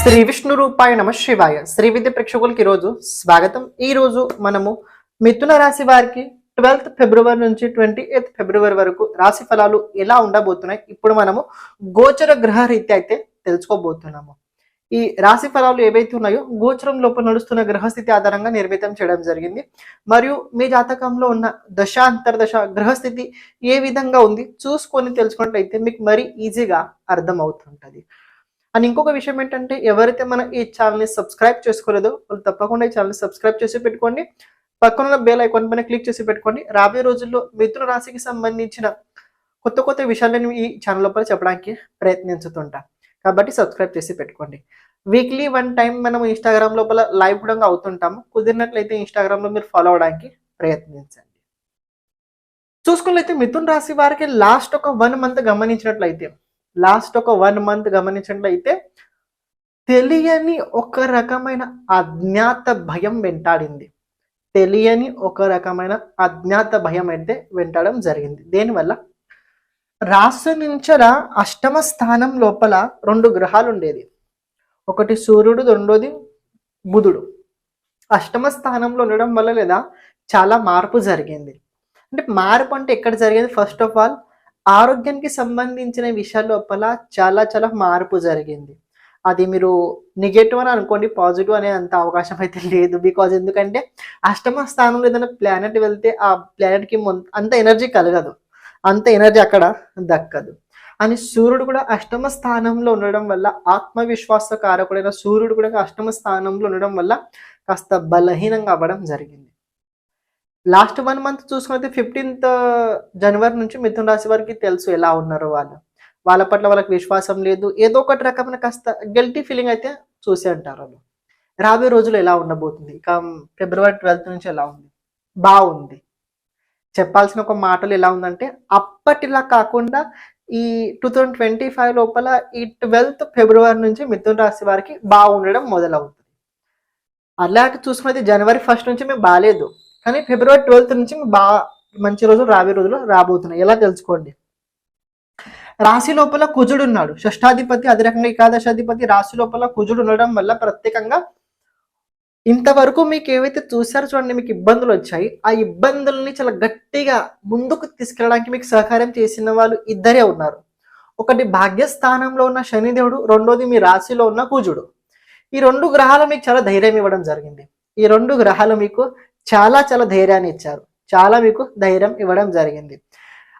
శ్రీ విష్ణు రూపాయ నమ శివాయ. శ్రీ విద్య ప్రేక్షకులకి ఈరోజు స్వాగతం. ఈ రోజు మనము మిథున రాశి వారికి ట్వెల్త్ ఫిబ్రవరి నుంచి ట్వంటీ ఎయిత్ ఫిబ్రవరి వరకు రాశి ఫలాలు ఎలా ఉండబోతున్నాయి ఇప్పుడు మనము గోచర గ్రహ రీత్యా అయితే తెలుసుకోబోతున్నాము. ఈ రాశి ఫలాలు ఏవైతే ఉన్నాయో గోచరం లోపల నడుస్తున్న గ్రహస్థితి ఆధారంగా నిర్మితం చేయడం జరిగింది. మరియు మీ జాతకంలో ఉన్న దశ అంతర్దశ గ్రహస్థితి ఏ విధంగా ఉంది చూసుకొని తెలుసుకున్నట్లయితే మీకు మరీ ఈజీగా అర్థం అవుతుంటది అండ్ ఇంకొక విషయం ఏంటంటే ఎవరైతే మన ఈ ఛానల్ని సబ్స్క్రైబ్ చేసుకోలేదో వాళ్ళు తప్పకుండా ఈ ఛానల్ని సబ్స్క్రైబ్ చేసి పెట్టుకోండి. పక్కన బెల్ ఐకాన్ పైన క్లిక్ చేసి పెట్టుకోండి. రాబోయే రోజుల్లో మిథున రాశికి సంబంధించిన కొత్త కొత్త విషయాలను ఈ ఛానల్ లోపల చెప్పడానికి ప్రయత్నించుతుంటా. కాబట్టి సబ్స్క్రైబ్ చేసి పెట్టుకోండి. వీక్లీ వన్ టైం మనం ఇన్స్టాగ్రామ్ లోపల లైవ్ కూడా అవుతుంటాము. కుదిరినట్లయితే ఇన్స్టాగ్రామ్లో మీరు ఫాలో అవడానికి ప్రయత్నించండి. చూసుకున్నట్లయితే మిథున్ రాశి వారికి లాస్ట్ ఒక వన్ మంత్ గమనించినట్లయితే లాస్ట్ ఒక వన్ మంత్ గమనించినట్లయితే తెలియని ఒక రకమైన అజ్ఞాత భయం వెంటాడింది. తెలియని ఒక రకమైన అజ్ఞాత భయం అయితే వెంటాడడం జరిగింది. దేనివల్ల రాశి నుంచల అష్టమ స్థానం లోపల రెండు గ్రహాలు ఉండేది ఒకటి సూర్యుడు రెండోది బుధుడు. అష్టమ స్థానంలో ఉండడం వల్ల లేదా చాలా మార్పు జరిగింది. అంటే మార్పు అంటే ఎక్కడ జరిగింది? ఫస్ట్ ఆఫ్ ఆల్ ఆరోగ్యానికి సంబంధించిన విషయాల లోపల చాలా చాలా మార్పు జరిగింది. అది మీరు నెగటివ్ అని అనుకోండి పాజిటివ్ అనే అంత అవకాశం అయితే లేదు. బికాజ్ ఎందుకంటే అష్టమ స్థానంలో ఏదైనా ప్లానెట్ వెళ్తే ఆ ప్లానెట్కి అంత ఎనర్జీ కలగదు. అంత ఎనర్జీ అక్కడ దక్కదు. అని సూర్యుడు కూడా అష్టమ స్థానంలో ఉండడం వల్ల ఆత్మవిశ్వాస కారకుడైన సూర్యుడు కూడా అష్టమ స్థానంలో ఉండడం వల్ల కాస్త బలహీనంగా అవ్వడం జరిగింది. లాస్ట్ వన్ మంత్ చూసుకుంటే ఫిఫ్టీన్త్ జనవరి నుంచి మిథున రాశి వారికి తెలుసు ఎలా ఉన్నారు వాళ్ళు. వాళ్ళ పట్ల వాళ్ళకి విశ్వాసం లేదు. ఏదో ఒకటి రకమైన కాస్త గిల్టీ ఫీలింగ్ అయితే చూసే అంటారు వాళ్ళు. రాబోయే రోజులు ఎలా ఉండబోతుంది? ఇక ఫిబ్రవరి ట్వెల్త్ నుంచి ఎలా ఉంది? బాగుంది. చెప్పాల్సిన ఒక మాటలు ఎలా ఉందంటే అప్పటిలా కాకుండా ఈ టూ థౌజండ్ ట్వంటీ ఫైవ్ లోపల ఈ ట్వెల్త్ ఫిబ్రవరి నుంచి మిథున్ రాశి వారికి బాగుండడం మొదలవుతుంది. అలాగే చూసుకున్నది జనవరి ఫస్ట్ నుంచి మేము బాగాలేదు కానీ ఫిబ్రవరి ట్వెల్త్ నుంచి బాగా మంచి రోజులు రాబోయే రోజులు రాబోతున్నాయి. ఎలా తెలుసుకోండి? రాశి లోపల కుజుడు ఉన్నాడు. షష్టాధిపతి అదే రకంగా ఏకాదశాధిపతి రాశి లోపల కుజుడు ఉండడం వల్ల ప్రత్యేకంగా ఇంతవరకు మీకు ఏవైతే చూసారో చూడండి మీకు ఇబ్బందులు వచ్చాయి. ఆ ఇబ్బందుల్ని చాలా గట్టిగా ముందుకు తీసుకెళ్ళడానికి మీకు సహకారం చేసిన వాళ్ళు ఇద్దరే ఉన్నారు. ఒకటి భాగ్యస్థానంలో ఉన్న శనిదేవుడు రెండోది మీ రాశిలో ఉన్న కుజుడు. ఈ రెండు గ్రహాలు మీకు చాలా ధైర్యం ఇవ్వడం జరిగింది. ఈ రెండు గ్రహాలు మీకు చాలా చాలా ధైర్యాన్ని ఇచ్చారు. చాలా మీకు ధైర్యం ఇవ్వడం జరిగింది.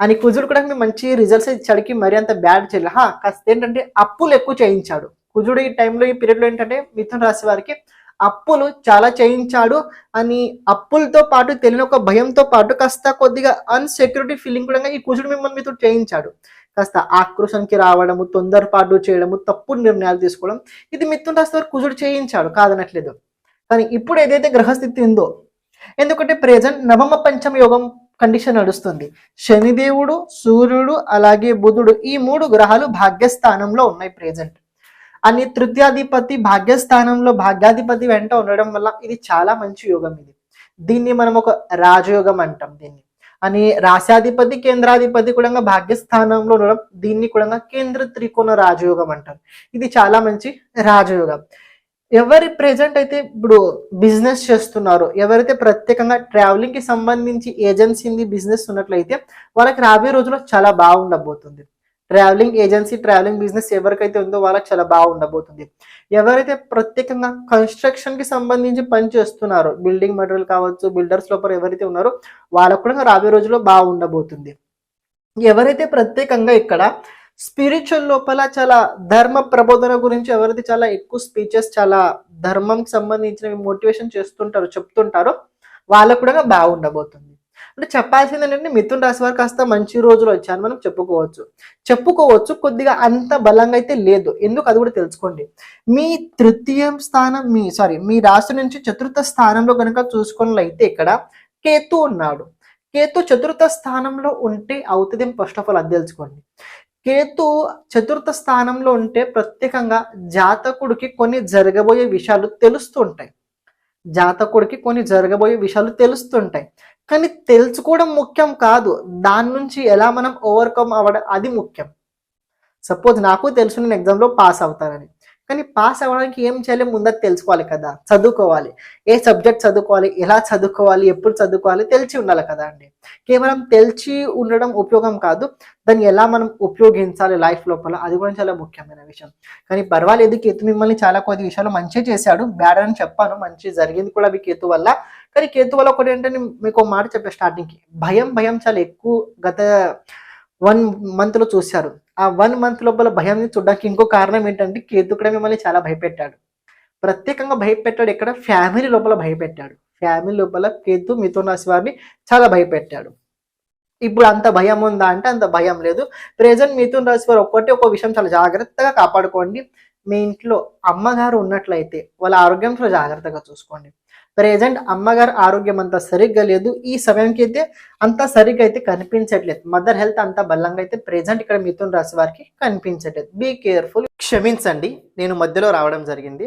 అని కుజుడు కూడా మీకు మంచి రిజల్ట్స్ ఇచ్చాడుకి మరి అంత బ్యాడ్ చేయలే. కాస్త ఏంటంటే అప్పులు ఎక్కువ చేయించాడు. కుజుడు ఈ టైంలో ఈ పీరియడ్లో ఏంటంటే మిథున రాశి వారికి అప్పులు చాలా చేయించాడు అని అప్పులతో పాటు తెలియని ఒక భయంతో పాటు కాస్త కొద్దిగా అన్సెక్యూరిటీ ఫీలింగ్ కూడా ఈ కుజుడు మిమ్మల్ని మీతో చేయించాడు. కాస్త ఆక్రోషానికి రావడము తొందరపాటు చేయడము తప్పుడు నిర్ణయాలు తీసుకోవడం ఇది మిథున రాశి వారు కుజుడు చేయించాడు. కాదనట్లేదు. కానీ ఇప్పుడు ఏదైతే గ్రహస్థితి ఉందో ఎందుకంటే ప్రెజెంట్ నవమ పంచమ యోగం కండిషన్ నడుస్తుంది. శనిదేవుడు సూర్యుడు అలాగే బుధుడు ఈ మూడు గ్రహాలు భాగ్యస్థానంలో ఉన్నాయి ప్రెజెంట్ అని తృతీయాధిపతి భాగ్యస్థానంలో భాగ్యాధిపతి వెంట ఉండడం వల్ల ఇది చాలా మంచి యోగం ఇది. దీన్ని మనం ఒక రాజయోగం అంటాం దీన్ని. అని రాశాధిపతి కేంద్రాధిపతి కూడా భాగ్యస్థానంలో ఉండడం దీన్ని కూడా కేంద్ర త్రికోణ రాజయోగం అంటారు. ఇది చాలా మంచి రాజయోగం. ఎవరి ప్రెజెంట్ అయితే ఇప్పుడు బిజినెస్ చేస్తున్నారో ఎవరైతే ప్రత్యేకంగా ట్రావెలింగ్కి సంబంధించి ఏజెన్సీ బిజినెస్ ఉన్నట్లయితే వాళ్ళకి రాబోయే రోజుల్లో చాలా బాగుండబోతుంది. ట్రావెలింగ్ ఏజెన్సీ ట్రావెలింగ్ బిజినెస్ ఎవరికైతే ఉందో వాళ్ళకి చాలా బాగుండబోతుంది. ఎవరైతే ప్రత్యేకంగా కన్స్ట్రక్షన్కి సంబంధించి పని చేస్తున్నారో బిల్డింగ్ మెటీరియల్ కావచ్చు బిల్డర్స్ లోపల ఎవరైతే ఉన్నారో వాళ్ళకు కూడా రాబోయే రోజుల్లో బాగుండబోతుంది. ఎవరైతే ప్రత్యేకంగా ఇక్కడ స్పిరిచువల్ లోపల చాలా ధర్మ ప్రబోధన గురించి ఎవరైతే చాలా ఎక్కువ స్పీచెస్ చాలా ధర్మంకి సంబంధించినవి మోటివేషన్ చేస్తుంటారో చెప్తుంటారో వాళ్ళకు కూడా బాగుండబోతుంది అంటే చెప్పాల్సింది ఏంటంటే మిథున్ రాశి వారు కాస్త మంచి రోజులు వచ్చాయని మనం చెప్పుకోవచ్చు. చెప్పుకోవచ్చు కొద్దిగా అంత బలంగా అయితే లేదు. ఎందుకు? అది కూడా తెలుసుకోండి. మీ తృతీయం స్థానం మీ సారీ మీ రాశి నుంచి చతుర్థ స్థానంలో కనుక చూసుకున్నట్లయితే ఇక్కడ కేతు ఉన్నాడు. కేతు చతుర్థ స్థానంలో ఉంటే అవుతుంది? ఫస్ట్ ఆఫ్ ఆల్ అది తెలుసుకోండి. కేతు చతుర్థ స్థానంలో ఉంటే ప్రత్యేకంగా జాతకుడికి కొన్ని జరగబోయే విషయాలు తెలుస్తుంటాయి. జాతకుడికి కొన్ని జరగబోయే విషయాలు తెలుస్తుంటాయి. కానీ తెలుసుకోవడం ముఖ్యం కాదు. దాని నుంచి ఎలా మనం ఓవర్కమ్ అవ్వడం అది ముఖ్యం. సపోజ్ నాకు తెలుసు నేను ఎగ్జామ్లో పాస్ అవుతానని. కానీ పాస్ అవ్వడానికి ఏం చేయాలి? ముందర తెలుసుకోవాలి కదా చదువుకోవాలి. ఏ సబ్జెక్ట్ చదువుకోవాలి? ఎలా చదువుకోవాలి? ఎప్పుడు చదువుకోవాలి? తెలిసి ఉండాలి కదా అండి. కేవలం తెలిసి ఉండడం ఉపయోగం కాదు. దాన్ని ఎలా మనం ఉపయోగించాలి లైఫ్ లోపల? అది కూడా చాలా ముఖ్యమైన విషయం. కానీ పర్వాలేదు కేతు మిమ్మల్ని చాలా కొద్ది విషయాలు మంచి చేశాడు. బ్యాడ్ అని చెప్పాను మంచి జరిగింది కూడా మీ కేతు వల్ల. కానీ కేతు వల్ల ఒకటి ఏంటంటే మీకు మాట చెప్పే స్టార్టింగ్కి భయం భయం చాలా ఎక్కువ గత వన్ మంత్లో చూశారు. ఆ వన్ మంత్ లోపల భయాన్ని చూడడానికి ఇంకో కారణం ఏంటంటే కేతు కూడా మిమ్మల్ని చాలా భయపెట్టాడు. ప్రత్యేకంగా భయపెట్టాడు ఇక్కడ ఫ్యామిలీ లోపల భయపెట్టాడు. ఫ్యామిలీ లోపల కేతు మిథున స్వామి చాలా భయపెట్టాడు. ఇప్పుడు అంత భయం ఉందా అంటే అంత భయం లేదు. ప్రెజెంట్ మిథున్ రాశి వారు ఒక్కటి ఒక విషయం చాలా జాగ్రత్తగా కాపాడుకోండి. మీ ఇంట్లో అమ్మగారు ఉన్నట్లయితే వాళ్ళ ఆరోగ్యం చాలా జాగ్రత్తగా చూసుకోండి. ప్రెజెంట్ అమ్మగారు ఆరోగ్యం అంత సరిగ్గా లేదు. ఈ సమయంకి అయితే అంత సరిగ్గా అయితే కనిపించట్లేదు. మదర్ హెల్త్ అంత బలంగా అయితే ప్రజెంట్ ఇక్కడ మిథున్ రాశి వారికి కనిపించట్లేదు. Be careful. క్షమించండి నేను మధ్యలో రావడం జరిగింది.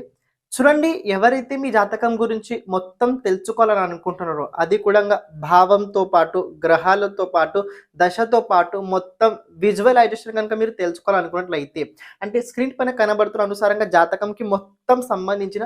చూడండి ఎవరైతే మీ జాతకం గురించి మొత్తం తెలుసుకోవాలని అనుకుంటున్నారో అది కూడా భావంతో పాటు గ్రహాలతో పాటు దశతో పాటు మొత్తం విజువలైజేషన్ కనుక మీరు తెలుసుకోవాలనుకున్నట్లయితే అంటే స్క్రీన్ పైన కనబడుతున్న అనుసారంగా జాతకంకి మొత్తం సంబంధించిన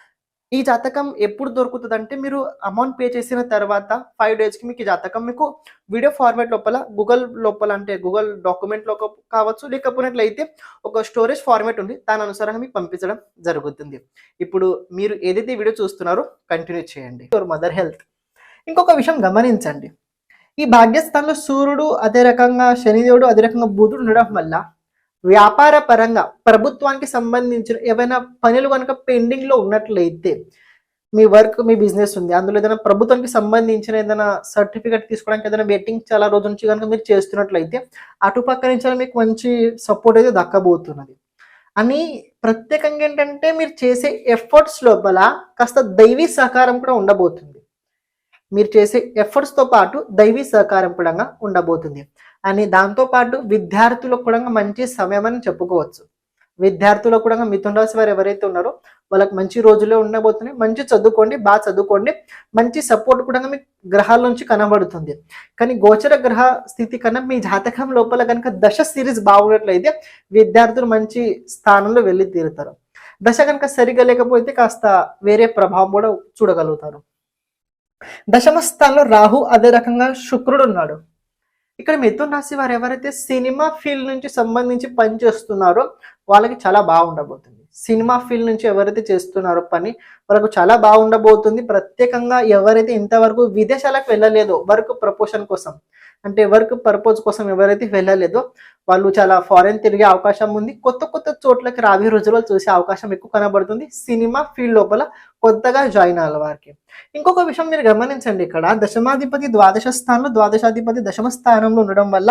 ఈ జాతకం ఎప్పుడు దొరుకుతుంది అంటే మీరు అమౌంట్ పే చేసిన తర్వాత ఫైవ్ డేస్కి మీకు ఈ జాతకం మీకు వీడియో ఫార్మాట్ లోపల గూగుల్ లోపల అంటే గూగుల్ డాక్యుమెంట్లో కావచ్చు లేకపోయినట్లయితే ఒక స్టోరేజ్ ఫార్మాట్ ఉంది. దాని అనుసారంగా మీకు పంపించడం జరుగుతుంది. ఇప్పుడు మీరు ఏదైతే వీడియో చూస్తున్నారో కంటిన్యూ చేయండి. యువర్ మదర్ హెల్త్ ఇంకొక విషయం గమనించండి. ఈ భాగ్యస్థానంలో సూర్యుడు అదే రకంగా శనిదేవుడు అదే రకంగా బుధుడు ఉండడం వల్ల వ్యాపార పరంగా ప్రభుత్వానికి సంబంధించిన ఏవైనా పనులు కనుక పెండింగ్లో ఉన్నట్లయితే మీ వర్క్ మీ బిజినెస్ ఉంది. అందులో ఏదైనా ప్రభుత్వానికి సంబంధించిన ఏదైనా సర్టిఫికేట్ తీసుకోవడానికి ఏదైనా వెయిటింగ్ చాలా రోజు నుంచి కనుక మీరు చేస్తున్నట్లయితే అటుపక్క నుంచి మీకు మంచి సపోర్ట్ అయితే దక్కబోతున్నది. అని ప్రత్యేకంగా ఏంటంటే మీరు చేసే ఎఫర్ట్స్ లోపల కాస్త దైవీ సహకారం కూడా ఉండబోతుంది. మీరు చేసే ఎఫర్ట్స్తో పాటు దైవీ సహకారం కూడా ఉండబోతుంది. అని దాంతో పాటు విద్యార్థులకు కూడా మంచి సమయం అని చెప్పుకోవచ్చు. విద్యార్థులకు కూడా మిథున రాశి వారు ఎవరైతే ఉన్నారో వాళ్ళకి మంచి రోజులే ఉండబోతున్నాయి. మంచి చదువుకోండి బాగా చదువుకోండి. మంచి సపోర్ట్ కూడా మీ గ్రహాల నుంచి కనబడుతుంది. కానీ గోచర గ్రహ స్థితి కన్నా మీ జాతకం లోపల కనుక దశ సిరీస్ బాగున్నట్లయితే విద్యార్థులు మంచి స్థానంలో వెళ్ళి తీరుతారు. దశ కనుక సరిగా లేకపోతే కాస్త వేరే ప్రభావం కూడా చూడగలుగుతారు. దశమ స్థానంలో రాహు అదే రకంగా శుక్రుడు ఉన్నాడు. ఇక్కడ మిథున్ రాశి వారు ఎవరైతే సినిమా ఫీల్డ్ నుంచి సంబంధించి పని చేస్తున్నారో వాళ్ళకి చాలా బాగుండబోతుంది. సినిమా ఫీల్డ్ నుంచి ఎవరైతే చేస్తున్నారో పని వాళ్ళకు చాలా బాగుండబోతుంది. ప్రత్యేకంగా ఎవరైతే ఇంతవరకు విదేశాలకు వెళ్ళలేదో వర్క్ ప్రపోషన్ కోసం అంటే వర్క్ పర్పస్ కోసం ఎవరైతే వెళ్ళలేదో వాళ్ళు చాలా ఫారెన్ తిరిగే అవకాశం ఉంది. కొత్త కొత్త చోట్లకి రాబోయే రోజుల్లో చూసే అవకాశం ఎక్కువ కనబడుతుంది. సినిమా ఫీల్డ్ లోపల కొత్తగా జాయిన్ అవ్వాలి వారికి. ఇంకొక విషయం మీరు గమనించండి ఇక్కడ. దశమాధిపతి ద్వాదశ స్థానంలో ద్వాదశాధిపతి దశమ స్థానంలో ఉండడం వల్ల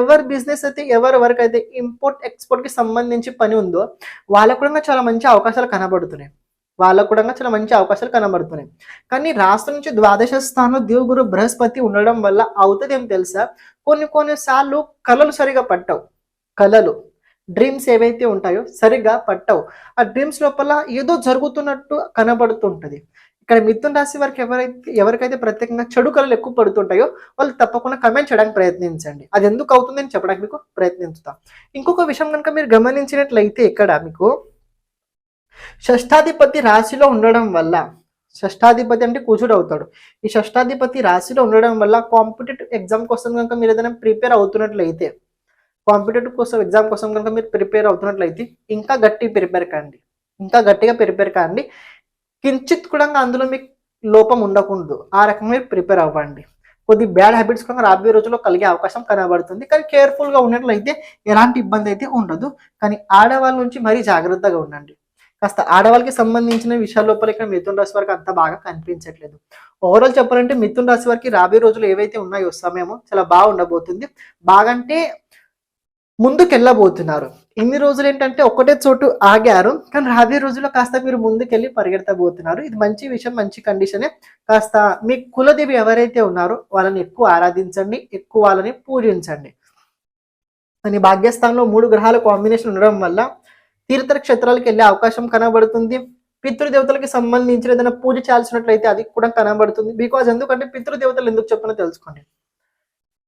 ఎవరి బిజినెస్ అయితే ఎవరి వరకు అయితే ఇంపోర్ట్ ఎక్స్పోర్ట్కి సంబంధించి పని ఉందో వాళ్ళకు కూడా చాలా మంచి అవకాశాలు కనబడుతున్నాయి. వాళ్ళకు కూడా చాలా మంచి అవకాశాలు కనబడుతున్నాయి. కానీ రాష్ట్రం నుంచి ద్వాదశ స్థానంలో దేవుగురు బృహస్పతి ఉండడం వల్ల అవుతుంది ఏం తెలుసా? కొన్ని కొన్నిసార్లు కళలు సరిగా పట్టవు. కళలు డ్రీమ్స్ ఏవైతే ఉంటాయో సరిగా పట్టవు. ఆ డ్రీమ్స్ లోపల ఏదో జరుగుతున్నట్టు కనబడుతుంటది. ఇక్కడ మిథున్ రాశి వారికి ఎవరైతే ఎవరికైతే ప్రత్యేకంగా చెడు కళలు ఎక్కువ పడుతుంటాయో వాళ్ళు తప్పకుండా కమెంట్ చేయడానికి ప్రయత్నించండి. అది ఎందుకు అవుతుందని చెప్పడానికి మీకు ప్రయత్నిస్తాం ఇంకొక విషయం కనుక మీరు గమనించినట్లయితే ఇక్కడ మీకు షష్టాధిపతి రాశిలో ఉండడం వల్ల షష్టాధిపతి అంటే కుజుడు అవుతాడు. ఈ షష్టాధిపతి రాశిలో ఉండడం వల్ల కాంపిటేటివ్ ఎగ్జామ్ కోసం కనుక మీరు ఏదైనా ప్రిపేర్ అవుతున్నట్లయితే కాంపిటేటివ్ కోసం ఎగ్జామ్ కోసం కనుక మీరు ప్రిపేర్ అవుతున్నట్లయితే ఇంకా గట్టిగా ప్రిపేర్ కాండి. ఇంకా గట్టిగా ప్రిపేర్ కాండి. కించిత్ కూడా అందులో మీకు లోపం ఉండకూడదు. ఆ రకంగా మీరు ప్రిపేర్ అవ్వండి. కొద్ది బ్యాడ్ హ్యాబిట్స్ కూడా రాబోయే రోజుల్లో కలిగే అవకాశం కనబడుతుంది. కానీ కేర్ఫుల్గా ఉన్నట్లయితే ఎలాంటి ఇబ్బంది అయితే ఉండదు. కానీ ఆడవాళ్ళ నుంచి మరీ జాగ్రత్తగా ఉండండి. కాస్త ఆడవాళ్ళకి సంబంధించిన విషయాల లోపల ఇక్కడ మిథున రాశి వారికి అంత బాగా కనిపించట్లేదు. ఓవరాల్ చెప్పాలంటే మిథున రాశి వారికి రాబోయే రోజులు ఏవైతే ఉన్నాయో సమయము చాలా బాగా ఉండబోతుంది. బాగంటే ముందుకెళ్ళబోతున్నారు. ఇన్ని రోజులు ఏంటంటే ఒకటే చోటు ఆగారు. కానీ రాబోయే రోజుల్లో కాస్త మీరు ముందుకెళ్ళి పరిగెత్తబోతున్నారు ఇది మంచి విషయం మంచి కండిషనే కాస్త మీ కులదేవి ఎవరైతే ఉన్నారో వాళ్ళని ఎక్కువ ఆరాధించండి ఎక్కువ వాళ్ళని పూజించండి. అని భాగ్యస్థానంలో మూడు గ్రహాల కాంబినేషన్ ఉండడం వల్ల తీర్థ క్షేత్రాలకు వెళ్ళే అవకాశం కనబడుతుంది. పితృదేవతలకి సంబంధించిన ఏదైనా పూజ చేయాల్సినట్లయితే అది కూడా కనబడుతుంది. బికాజ్ ఎందుకంటే పితృదేవతలు ఎందుకు చెప్పినా తెలుసుకోండి.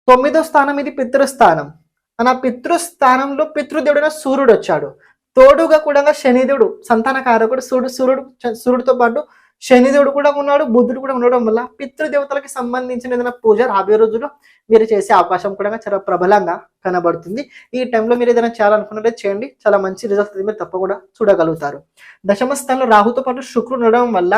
తొమ్మిదో స్థానం ఇది పితృస్థానం. మన పితృస్థానంలో పితృదేవుడైన సూర్యుడు వచ్చాడు. తోడుగా కూడా శనిదేవుడు సంతాన కారకుడు సూర్యుడు సూర్యుడు సూర్యుడితో పాటు శనిదేవుడు కూడా ఉన్నాడు బుద్ధుడు కూడా ఉండడం వల్ల పితృదేవతలకు సంబంధించిన ఏదైనా పూజ రాబోయే రోజుల్లో మీరు చేసే అవకాశం కూడా చాలా ప్రబలంగా కనబడుతుంది. ఈ టైంలో మీరు ఏదైనా చేయాలనుకున్నట్టే చేయండి. చాలా మంచి రిజల్ట్ అయితే మీరు తప్పకుండా చూడగలుగుతారు. దశమ స్థానంలో రాహుతో పాటు శుక్రుడు ఉండడం వల్ల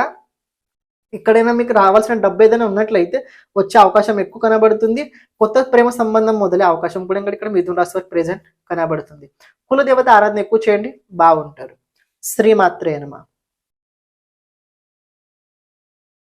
ఎక్కడైనా మీకు రావాల్సిన డబ్బు ఏదైనా ఉన్నట్లయితే వచ్చే అవకాశం ఎక్కువ కనబడుతుంది. కొత్త ప్రేమ సంబంధం మొదలే అవకాశం కూడా ఇంకా ఇక్కడ మిథున రాశి వారికి ప్రెజెంట్ కనబడుతుంది. కులదేవత ఆరాధన ఎక్కువ చేయండి. బాగుంటారు. శ్రీమాత్రే నమ.